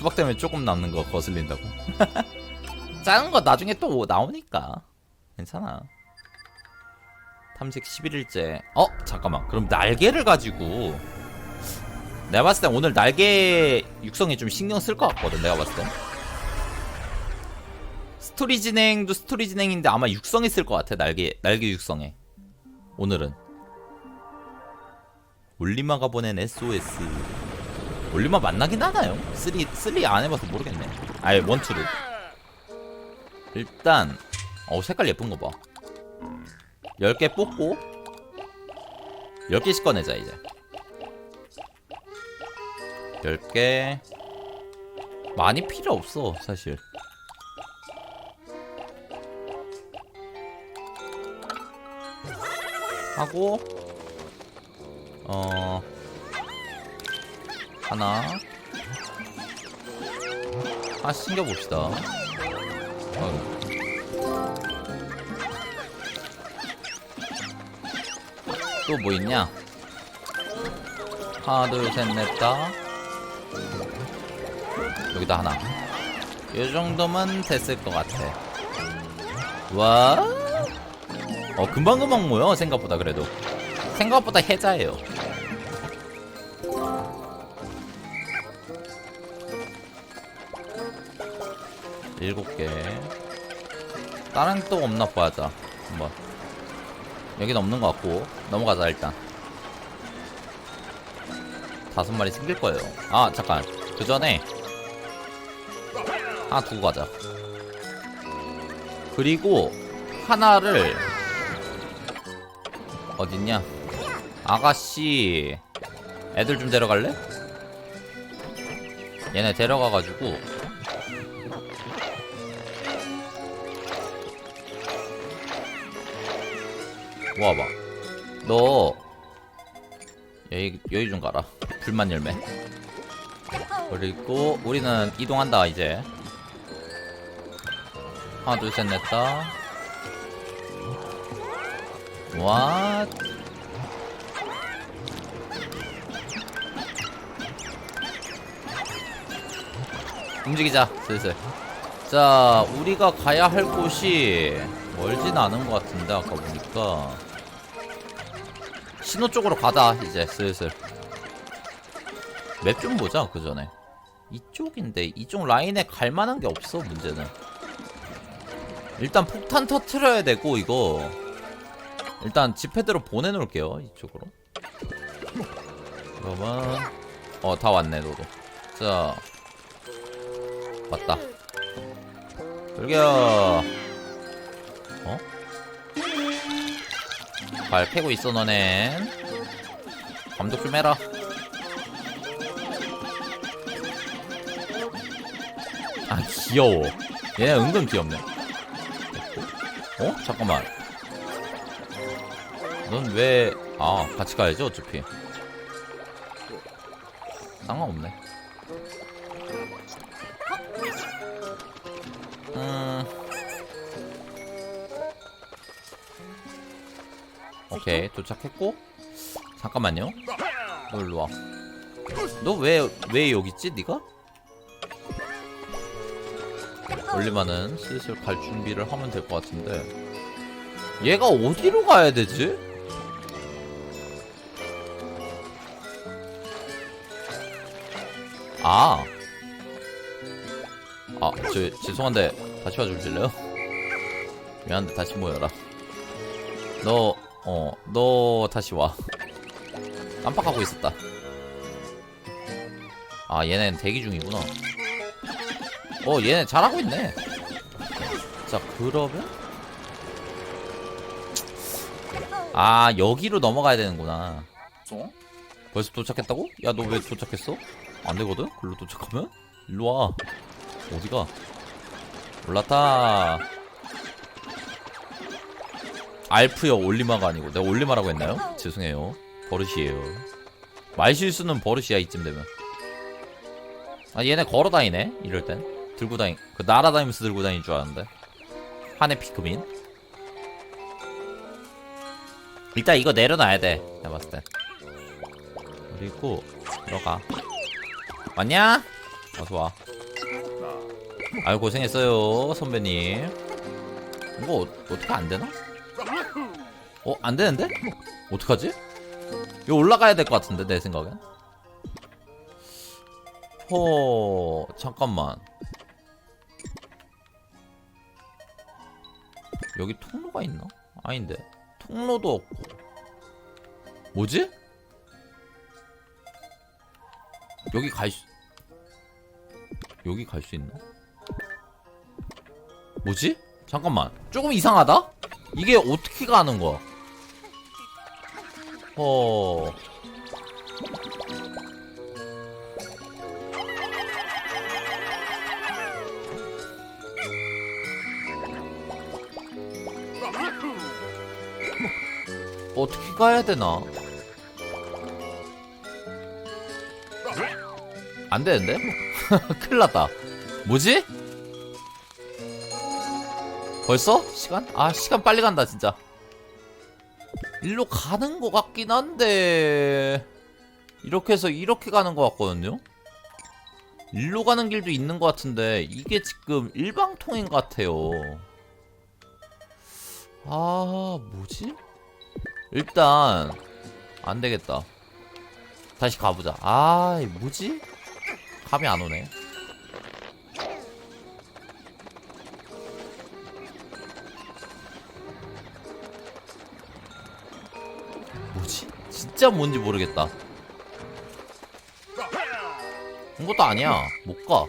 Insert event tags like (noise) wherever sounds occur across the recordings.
수박 때문에 조금 남는 거 거슬린다고? (laughs) 작은 거 나중에 또 나오니까. 괜찮아. 탐색 11일째. 어? 잠깐만. 그럼 날개를 가지고. 내가 봤을 땐 오늘 날개 육성에 좀 신경 쓸 것 같거든 내가 봤을 땐. 스토리 진행도 스토리 진행인데 아마 육성에 쓸 것 같아 날개 날개 육성에. 오늘은. 올리마가 보낸 SOS 올리마 만나긴 하나요? 3, 3 안 해봐서 모르겠네. 아예 원투를. 일단 어 색깔 예쁜 거봐. 10개 뽑고 10개씩 꺼내자 이제. 10개. 많이 필요 없어 사실. 하고 어 하나. 하나씩 챙겨봅시다. 어휴. 또뭐 있냐? 하나 둘셋넷다. 여기다 하나. 이 정도면 됐을 것 같아. 와? 어 금방금방 모여 생각보다 그래도. 생각보다 해자예요 일곱 개. 다른 또 없나 봐자 한번. 여긴 없는 것 같고. 넘어가자 일단. 다섯 마리 생길 거예요. 아 잠깐. 그 전에 하나 두고 가자. 그리고 하나를 어딨냐? 아가씨. 애들 좀 데려갈래? 얘네 데려가가지고 모아봐. 너 여기 여기 좀 가라. 불만 열매. 그리고 우리는 이동한다 이제. 하나 둘셋 넷다. 와 움직이자 슬슬. 자 우리가 가야 할 곳이 멀진 않은 것 같은데 아까 보니까 신호 쪽으로 가다 이제 슬슬. 맵 좀 보자 그 전에. 이쪽인데 이쪽 라인에 갈 만한 게 없어 문제는. 일단 폭탄 터트려야 되고 이거. 일단 지패대로 보내놓을게요 이쪽으로. 그러면 어 다 왔네 너도. 자. 왔다. 돌겨 발 패고 있어 너넨 감독 좀 해라. 아 귀여워. 얘네 은근 귀엽네. 어? 잠깐만. 넌 왜... 아 같이 가야지 어차피. 상관없네 오케이 도착했고 잠깐만요 너 일로 와 너 왜 왜 여기 있지 네가? 올리면은 슬슬 갈 준비를 하면 될 것 같은데 얘가 어디로 가야 되지? 아. 아, 저, 죄송한데, 다시 와주실래요? 미안한데, 다시 모여라. 너, 어, 너 다시 와. 깜빡하고 있었다. 아, 얘네는 대기 중이구나. 어, 얘네 잘하고 있네. 자, 그러면? 아, 여기로 넘어가야 되는구나. 어? 벌써 도착했다고? 야, 너 왜 도착했어? 안 되거든? 글로 도착하면? 일로 와. 어디가? 올라타. 알프요, 올리마가 아니고. 내가 올리마라고 했나요? 죄송해요. 버릇이에요. 말 실수는 버릇이야, 이쯤 되면. 아, 얘네 걸어 다니네? 이럴 땐. 들고 다니, 그 날아다니면서 들고 다니는 줄 알았는데. 한해 피크민. 일단 이거 내려놔야 돼. 내가 봤을 때. 그리고 들어가. 왔냐? 어서 와. 아유 고생했어요 선배님 이거 어, 어떻게 안 되나? 어? 안 되는데? 어떡하지? 이거 올라가야 될 것 같은데 내 생각엔 허 잠깐만 여기 통로가 있나? 아닌데 통로도 없고 뭐지? 여기 갈 수... 여기 갈 수 있나? 뭐지? 잠깐만 조금 이상하다? 이게 어떻게 가는 거야? 어... 어떻게 가야 되나? 안 되는데? (laughs) 큰일 났다. 뭐지? 벌써? 시간? 아, 시간 빨리 간다, 진짜. 일로 가는 것 같긴 한데. 이렇게 해서 이렇게 가는 것 같거든요? 일로 가는 길도 있는 것 같은데, 이게 지금 일방통행 같아요. 아, 뭐지? 일단, 안 되겠다. 다시 가보자. 아, 뭐지? 감이 안 오네. 진짜 뭔지 모르겠다. 이것도 아니야. 못 가.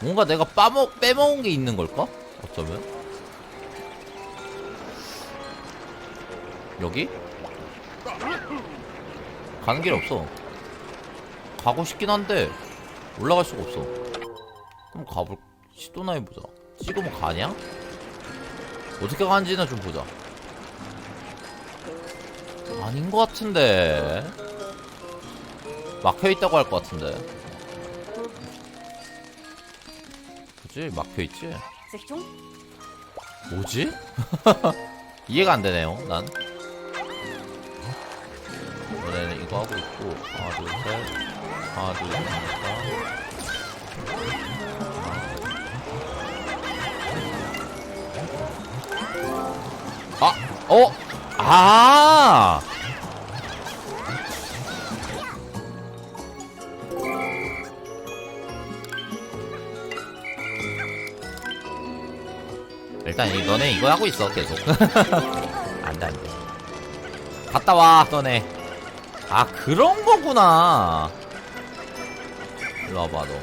뭔가 내가 빠먹, 빼먹은 게 있는 걸까? 어쩌면? 여기? 가는 길 없어. 가고 싶긴 한데 올라갈 수가 없어. 그럼 가볼 시도나 해보자. 찍으면 가냐? 어떻게 가는지는 좀 보자. 아닌 것 같은데 막혀 있다고 할 것 같은데. 그지 막혀 있지. Richtung? 뭐지? (laughs) 이해가 안 되네요. 난. 이번에는 이거 하고 있고 하나 둘 셋. 하나 둘 셋. 넷, 아, 어, 아. 일단 이 너네 이거 하고 있어 계속. (laughs) 안돼 안돼. 갔다 와 너네. 아 그런 거구나. 일로 와봐 너.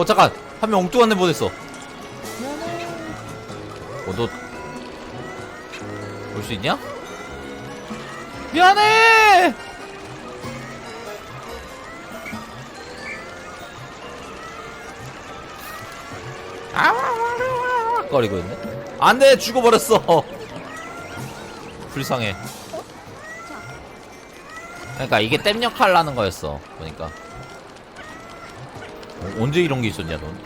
어 잠깐 한 명 엉뚱한 애 보냈어. 어너 볼수 있냐? 미안해. 아 거리고 있네. 안돼 죽어버렸어. (laughs) 불쌍해. 그러니까 이게 땜 역할 하는 거였어. 보니까. 어, 언제 이런 게 있었냐 넌?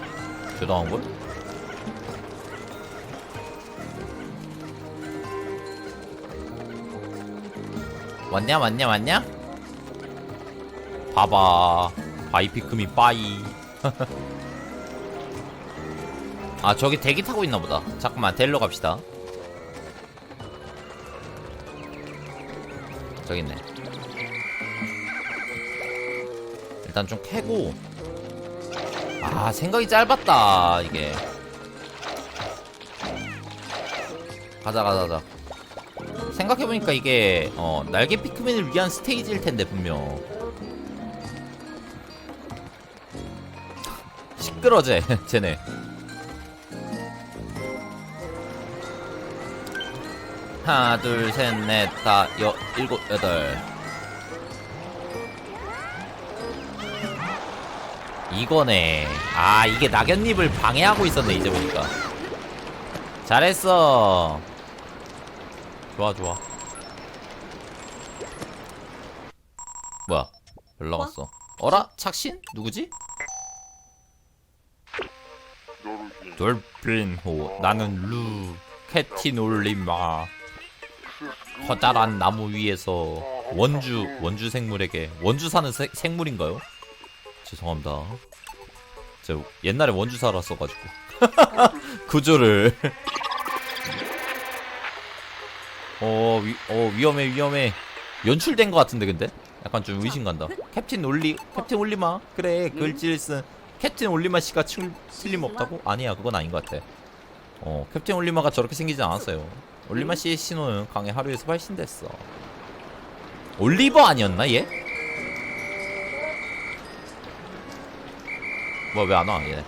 대단한 걸? 왔냐 왔냐 왔냐? 봐봐 바이피크미 빠이 (laughs) 아 저기 대기 타고 있나 보다. 잠깐만 데리러 갑시다. 저기 있네. 일단 좀 캐고. 아 생각이 짧았다 이게. 가자 가자 가자. 생각해보니까 이게 어 날개 피크맨을 위한 스테이지일 텐데 분명. 시끄러제 (laughs) 쟤네 하나 둘 셋 넷 다 여 일곱 여덟. 이거네. 아 이게 낙엽잎을 방해하고 있었네 이제 보니까. 잘했어. 좋아 좋아. 뭐야? 연락 왔어. 어라? 착신? 누구지? 돌핀호. 나는 루. 캐티놀리마 커다란 나무 위에서 원주 원주 생물에게 원주 사는 세- 생물인가요? 죄송합니다. 제가 옛날에 원주 살았어가지고 (laughs) 구조를 어, 위, 어 위험해 위험해 연출된 것 같은데 근데 약간 좀 의심 간다. 캡틴 올리 캡틴 올리마 그래 글질 쓴 캡틴 올리마 씨가 칠, 틀림없다고? 아니야 그건 아닌 것 같아. 어 캡틴 올리마가 저렇게 생기진 않았어요. 올리마 씨의 신호는 강의 하루에서 훨씬 됐어. 올리버 아니었나 얘? 뭐야 왜 안 와 얘?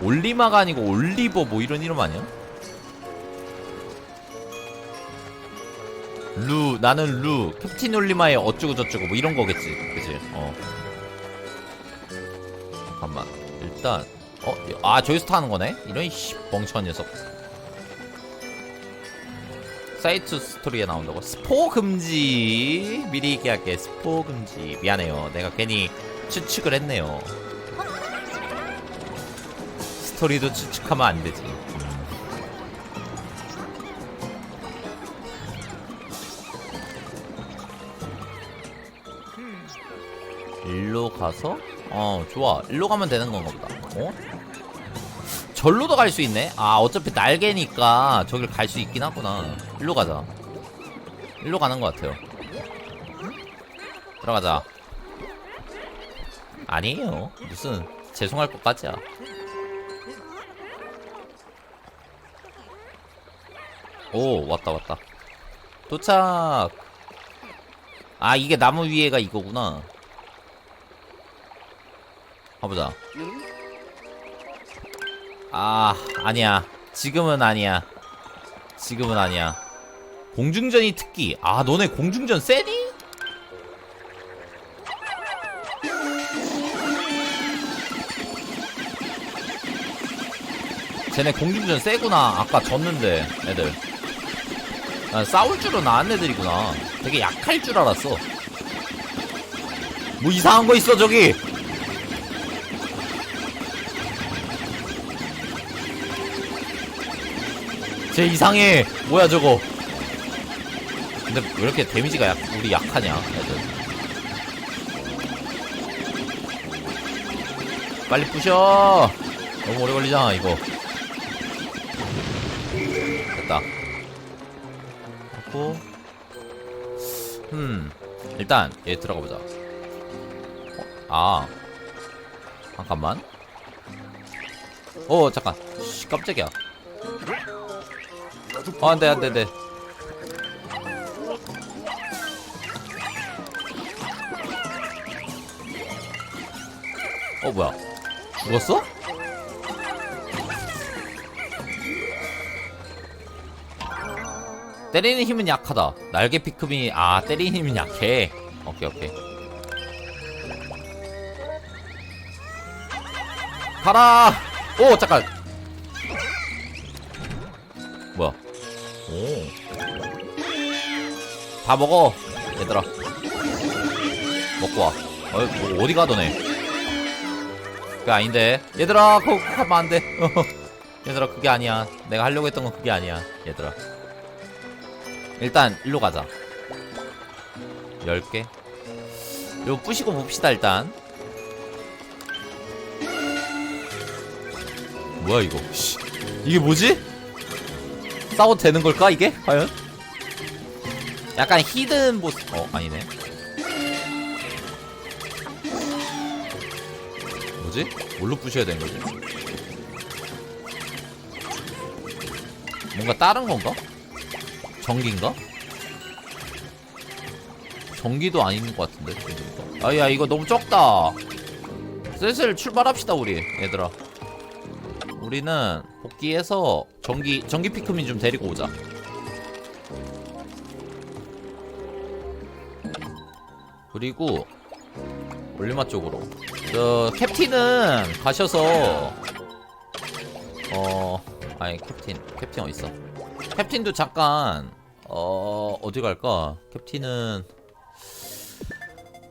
올리마가 아니고 올리버 뭐 이런 이름 아니야? 루 나는 루 캡틴 올리마의 어쩌고 저쩌고 뭐 이런 거겠지 그치 어 잠깐만 일단 어아 저기서 타는 거네 이런 씨 멍청한 녀석 사이트 스토리에 나온다고? 스포 금지. 미리 얘기할게. 스포 금지. 미안해요. 내가 괜히 추측을 했네요. 스토리도 추측하면 안 되지. 일로 가서? 어 좋아. 일로 가면 되는 건가 보다. 어? 절로도 갈 수 있네. 아 어차피 날개니까 저길 갈 수 있긴 하구나. 일로 가자. 일로 가는 것 같아요. 들어가자. 아니에요. 무슨 죄송할 것까지야. 오 왔다 왔다. 도착. 아 이게 나무 위에가 이거구나. 가보자 아 아니야. 지금은 아니야. 지금은 아니야. 공중전이 특기. 아 너네 공중전 세니? 쟤네 공중전 세구나. 아까 졌는데 애들. 난 싸울 줄은 아는 애들이구나. 되게 약할 줄 알았어. 뭐 이상한 거 있어 저기 쟤 이상해. 뭐야 저거? 근데 왜 이렇게 데미지가 약, 우리 약하냐 애들. 빨리 부셔. 너무 오래 걸리잖아 이거. 됐다. 하고. 음 일단 얘 들어가 보자. 어? 아. 잠깐만. 어 잠깐. 씨, 깜짝이야 어 안돼 안돼 안돼 어 뭐야? 죽었어? 때리는 힘은 약하다. 날개 피크미 아 때리는 힘은 약해. 오케이 오케이. 가라! 오 잠깐 다 먹어. 얘들아. 먹고 와. 어, 뭐 어디 가더네. 그게 아닌데. 얘들아 그거 하면 안돼. (laughs) 얘들아 그게 아니야. 내가 하려고 했던 건 그게 아니야 얘들아. 일단 일로 가자. 10개. 요 부시고 봅시다 일단. 뭐야 이거? 씨, 이게 뭐지? 싸워도 되는 걸까 이게? 과연? 약간 히든 보스 어 아니네 뭐지? 뭘로 부셔야 되는 거지? 뭔가 다른 건가? 전기인가? 전기도 아닌 것 같은데. 아야 이거 너무 적다 슬슬 출발합시다 우리 얘들아 우리는 복귀해서 전기 전기 피크민 좀 데리고 오자 그리고 올리마 쪽으로 저 캡틴은 가셔서 어 아니 캡틴 캡틴 어딨어 캡틴도 잠깐 어 어디 갈까? 캡틴은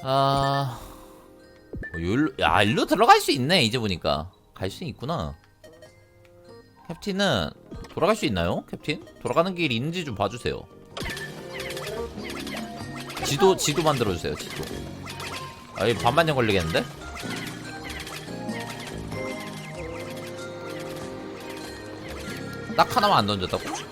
아 어, 일로 야 일로 들어갈 수 있네 이제 보니까 갈 수 있구나. 캡틴은 돌아갈 수 있나요? 캡틴 돌아가는 길이 있는지 좀 봐주세요. 지도 지도 만들어 주세요 지도. 아 이 반반년 걸리겠는데? 딱 하나만 안 던졌다고?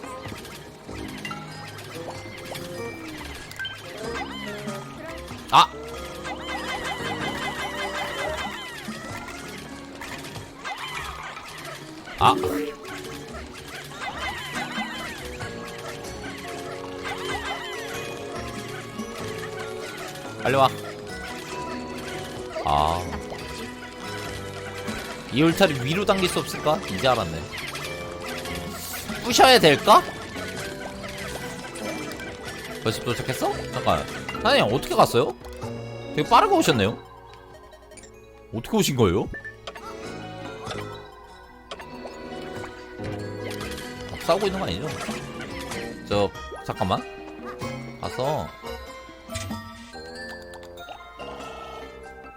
이 울타리 위로 당길 수 없을까? 이제 알았네. 부셔야 될까? 벌써 도착했어? 잠깐. 사장님 어떻게 갔어요? 되게 빠르게 오셨네요. 어떻게 오신 거예요? 어, 싸우고 있는 거 아니죠? 저 잠깐만. 가서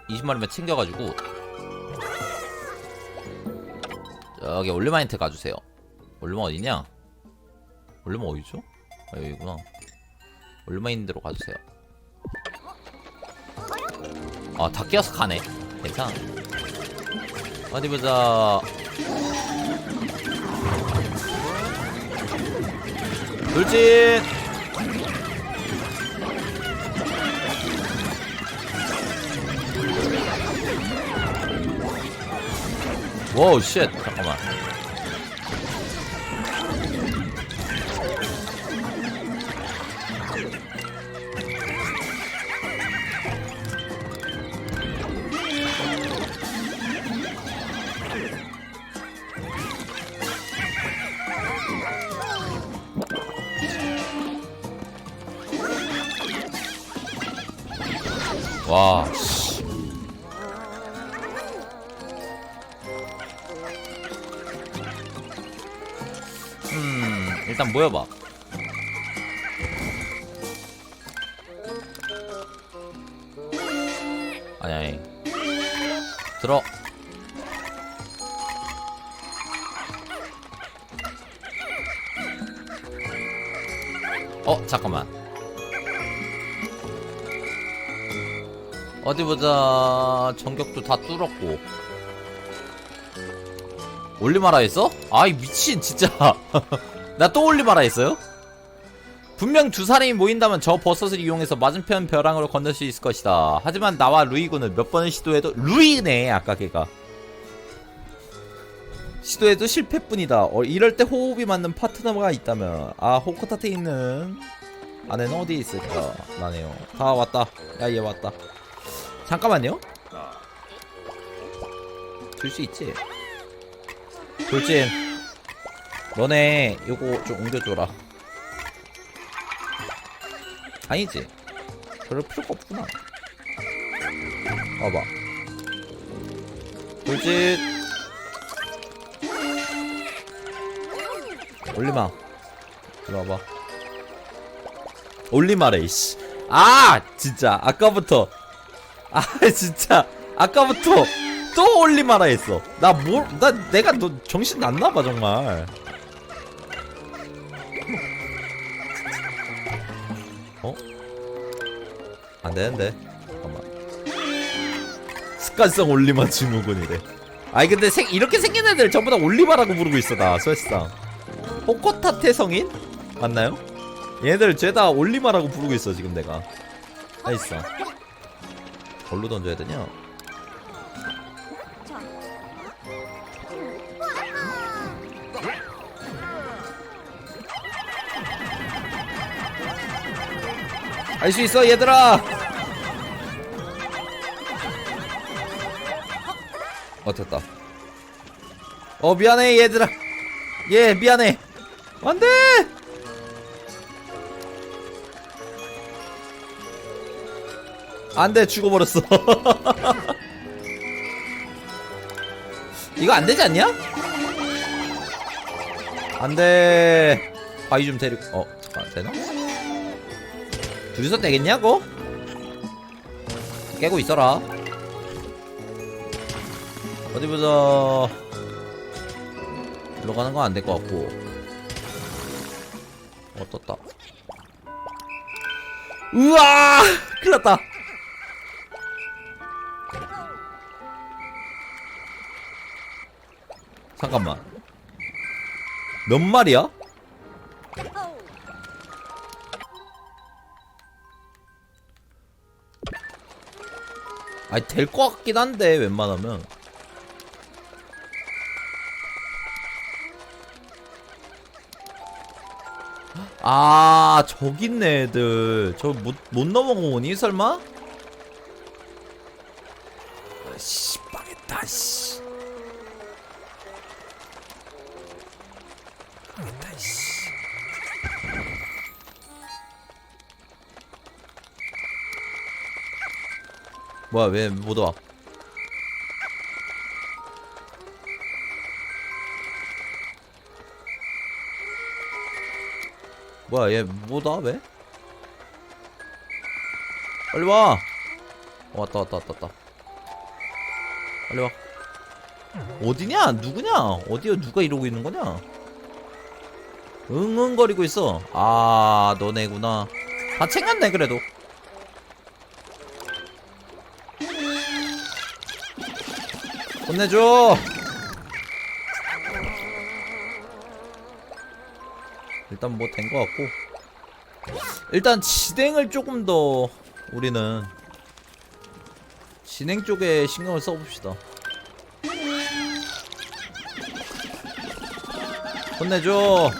20마리만 챙겨가지고 저기 올리마인트 가주세요. 올리마 어디냐? 올리마 어디죠? 아 여기구나. 올리마인드로 가주세요. 아다 끼어서 가네. 괜찮아. 어디 보자. 돌진! 와우 쉣. 잠깐만 Thank you. 음, 일단 모여봐. 아니, 아니. 들어. 어, 잠깐만. 어디 보자. 전격도 다 뚫었고. 올리마라 했어? 아이 미친 진짜 (laughs) 나또 올리마라 했어요? 분명 두 사람이 모인다면 저 버섯을 이용해서 맞은편 벼랑으로 건널 수 있을 것이다. 하지만 나와 루이군은 몇 번을 시도해도 루이네 아까 걔가. 시도해도 실패뿐이다. 어, 이럴 때 호흡이 맞는 파트너가 있다면. 아 호코타테 있는 아내는 어디에 있을까? 나네요. 다 왔다. 야 얘 왔다. 잠깐만요. 줄 수 있지? 돌진 너네 요거 좀 옮겨줘라. 아니지? 그럴 필요가 없구나. 봐봐. 돌진. 올리마. 이리 와봐. 올리마래 이씨 아 진짜. 아까부터. 아 (laughs) 진짜. 아까부터 또 올리마라 했어. 나 뭘, 나 내가 너 정신 났나봐 정말. 안 되는데. 잠깐만. 습관성 올리마 증후군이래. 아니 근데 생, 이렇게 생긴 애들 전부 다 올리마라고 부르고 있어 나 사실상. 호코타테 성인? 맞나요? 얘들 죄다 올리마라고 부르고 있어 지금 내가. 나 있어. 뭘로 던져야 되냐? 할수 있어 얘들아. 어 됐다. 어 미안해 얘들아. 얘 미안해. 안돼! 안돼 죽어버렸어. (laughs) 이거 안되지 않냐? 안돼. 바위 좀 데리고 어 잠깐 되나? 둘이서 되겠냐고? 깨고 있어라 어디보자 들어가는 건 안 될 것 같고 어떻다. 우와 (laughs) 큰일났다 잠깐만 몇 마리야? 아니 될 것 같긴 한데 웬만하면 아 저기 있네 애들 저 못 못 넘어오니 설마? 뭐야 왜 못 와? 뭐야 얘못와 왜? 빨리 와! 어, 왔다 왔다 왔다 왔다 빨리 와 어디냐? 누구냐? 어디야 누가 이러고 있는 거냐? 응응거리고 있어 아 너네구나 다 챙겼네 그래도 혼내줘. 일단 뭐된거 같고. 일단 진행을 조금 더 우리는 진행 쪽에 신경을 써봅시다. 혼내줘.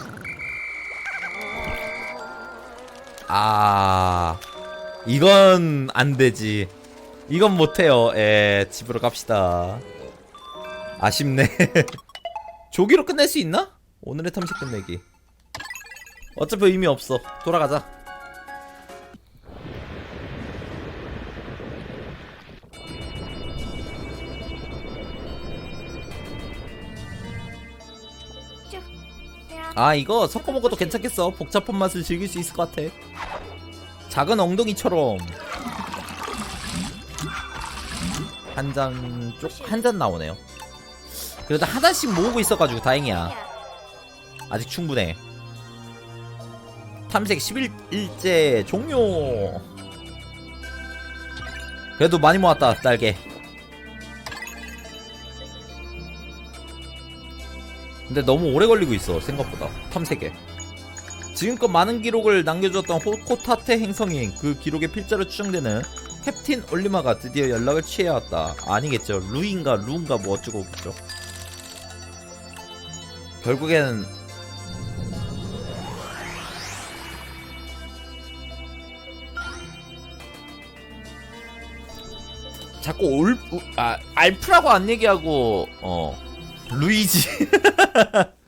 아 이건 안 되지. 이건 못해요. 에 집으로 갑시다 아쉽네. (laughs) 조기로 끝낼 수 있나? 오늘의 탐색 끝내기. 어차피 의미 없어. 돌아가자. 아 이거 섞어 먹어도 괜찮겠어. 복잡한 맛을 즐길 수 있을 것 같아. 작은 엉덩이처럼. 한 잔 쪽 한 잔 나오네요 그래도 하나씩 모으고 있어가지고 다행이야. 아직 충분해. 탐색 11일째 종료. 그래도 많이 모았다 딸게 근데 너무 오래 걸리고 있어 생각보다. 탐색에. 지금껏 많은 기록을 남겨주었던 호코타테 행성인 그 기록의 필자로 추정되는 캡틴 올리마가 드디어 연락을 취해왔다. 아니겠죠. 루인가 루인가 뭐 어쩌고겠죠 결국에는 자꾸 올, 우- 아, 알프라고 안 얘기하고, 어, 루이지. (laughs)